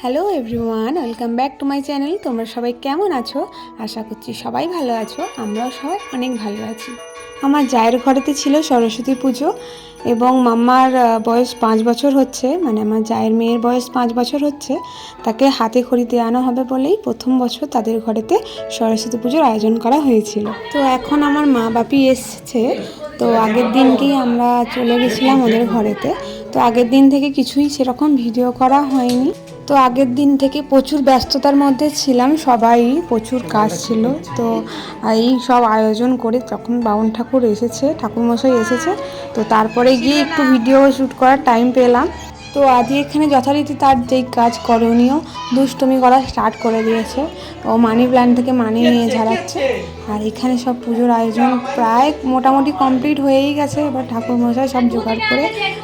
Hello everyone, welcome back to my channel. তোমরা সবাই কেমন আছো? আশা করছি সবাই ভালো আছো, আমরাও সবাই অনেক ভালো আছি। আমার জায়ের ঘরেতে ছিল সরস্বতী পুজো এবং মাম্মার বয়স পাঁচ বছর হচ্ছে মানে আমার জায়ের মেয়ের বয়স পাঁচ বছর হচ্ছে, তাকে হাতে খড়ি দেওয়ানো হবে বলেই প্রথম বছর তাদের ঘরেতে সরস্বতী পুজোর আয়োজন করা হয়েছিল। তো এখন আমার মা বাপি এসছে, তো আগের দিনকেই আমরা চলে গেছিলাম ওদের ঘরেতে। তো আগের দিন থেকে কিছুই সেরকম ভিডিও করা হয়নি। তো আগের দিন থেকে প্রচুর ব্যস্ততার মধ্যে ছিলাম সবাই প্রচুর কাজ ছিল। তো এই সব আয়োজন করে তখন বাউন ঠাকুর এসেছে ঠাকুরমশাই এসেছে তো তারপরে গিয়ে একটু ভিডিও শ্যুট করার টাইম পেলাম। তো আজকে এখানে যথারীতি তার যেই কাজ করণীয় দুষ্টুমি করা স্টার্ট করে দিয়েছে। ও মানি প্ল্যান থেকে মানি নিয়ে ঝাড়াচ্ছে। আর এখানে সব পুজোর আয়োজন প্রায় মোটামুটি কমপ্লিট হয়েই গেছে। এবার ঠাকুরমশাই সব জোগাড় করে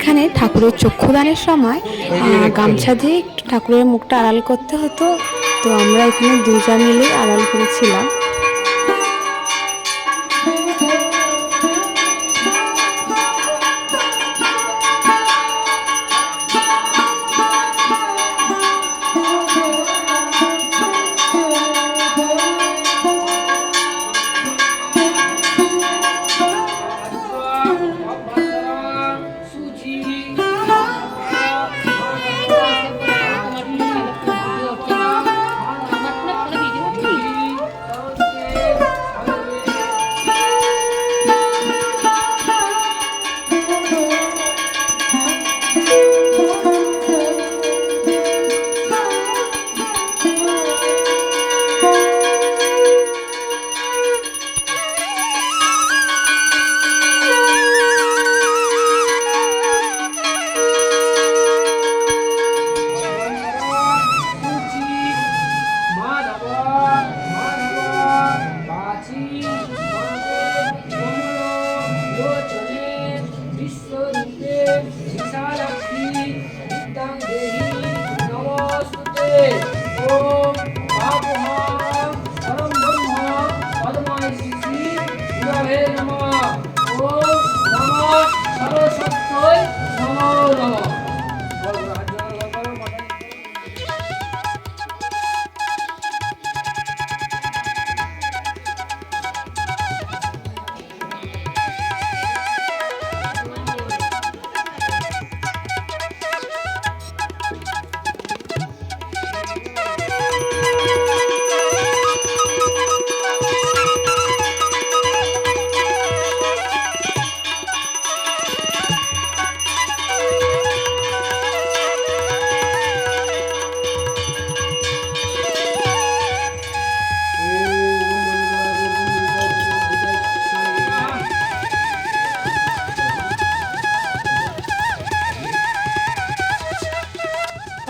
এখানে ঠাকুরের চক্ষুদানের সময় গামছা দিয়ে একটু ঠাকুরের মুখটা আড়াল করতে হতো। তো আমরা এখানে দুজন মিলে আড়াল করেছিলাম। সরস্বতী নমো।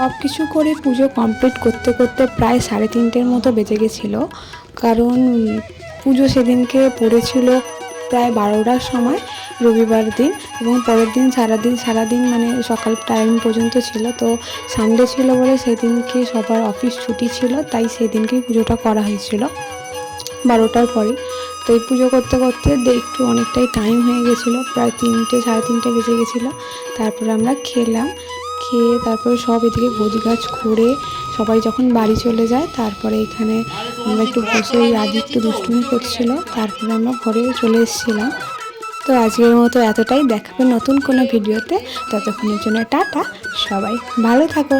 সব কিছু করে পুজো কমপ্লিট করতে করতে প্রায় সাড়ে তিনটের মতো বেজে গেছিল। কারণ পুজো সেদিনকে পড়েছিল প্রায় বারোটার সময়, রবিবার দিন এবং পরের দিন সারাদিন সারাদিন মানে সকাল টাইম পর্যন্ত ছিল। তো সানডে ছিল বলে সেদিনকে সবার অফিস ছুটি ছিল, তাই সেদিনকেই পুজোটা করা হয়েছিল বারোটার পরে। তো এই পুজো করতে করতে একটু অনেকটাই টাইম হয়ে গেছিল, প্রায় তিনটে, সাড়ে তিনটে বেজে গেছিল। তারপরে আমরা খেলাম। খেয়ে তারপরে সব এদিকে ভোজ গাছ করে সবাই যখন বাড়ি চলে যায়, তারপরে এখানে আমরা একটু বসে আজ একটু দুষ্টুমি করছিল, তারপরে আমরা ঘরে চলে এসেছিলাম। তো আজকের মতো এতটাই, দেখাবে নতুন কোনো ভিডিওতে, ততক্ষণের জন্য টাটা, সবাই ভালো থাকো।